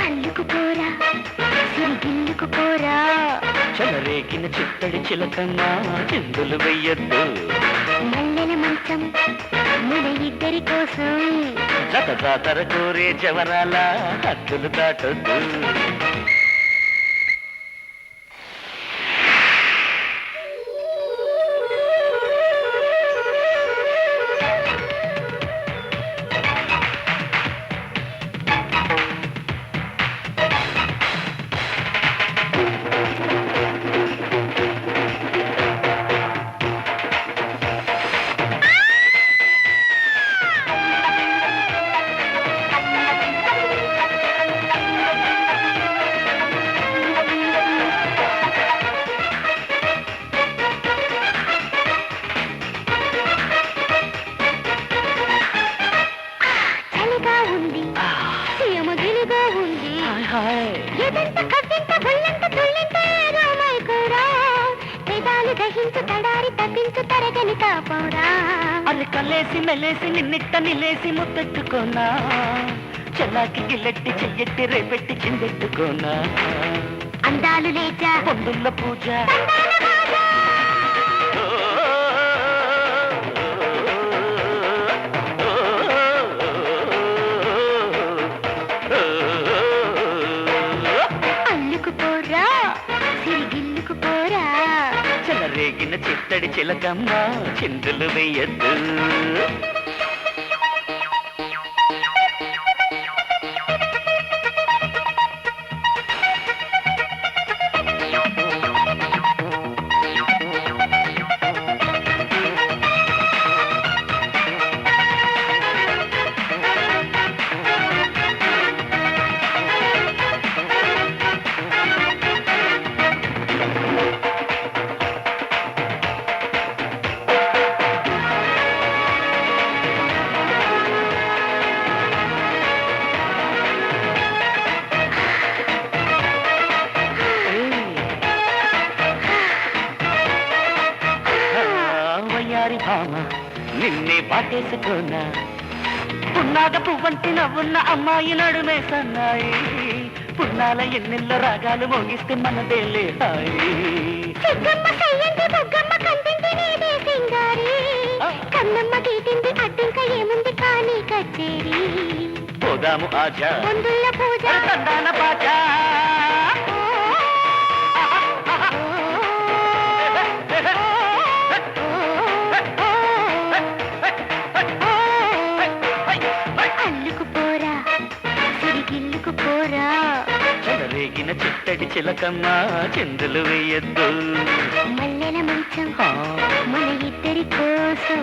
అల్లుకుపోరా సిరిగిల్లుకుపోరా చెలరేగిన చిత్తడి చిలకన్నా చెందులు వెయ్యద్దు. మల్లెల మంచం మన ఇద్దరి కోసం. జత జాతర కోరే జవరాల హద్దులు దాటొద్దు. ఉంది. సీమగిలిగా ఉంది. ఎదంత కవ్వింత బుల్లంత తుళ్ళింత రామాయకురా వేదాలు దహించు తడారి తప్పించు తరగని తాపంరా అది కలేసి మెలేసి నిన్నిట్ట నిలేసి ముద్దెట్టుకోనా చెల్లాకి గిల్లెట్టి చెయ్యెట్టి రేపెట్టి చిందెట్టుకోనా అందాలు లేచా. పొందుల్ల పూజ. సిరిగిల్లుకు పోరా. చెలరేగిన చిత్తడి చిలకమ్మ చిందులు వెయ్యద్దు వయ్యారి భామ నిన్నే పాటేసుకోనా పున్నాగ పువ్వంటి నవ్వున్న అమ్మాయి నడుమే సన్నాయి. పున్నాల ఎన్నెల్లో రాగాలు మోగిస్తే మనదేలే హాయి. పోదాము ఆజా పూజ. తందాన పాజా చిట్టడి చిలకమ్మ చిందులు వేయద్దు. మల్లెల మంచం మన ఇద్దరి కోసం.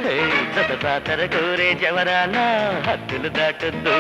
జత జాతర కోరే జవరాల హద్దులు దాటొద్దు.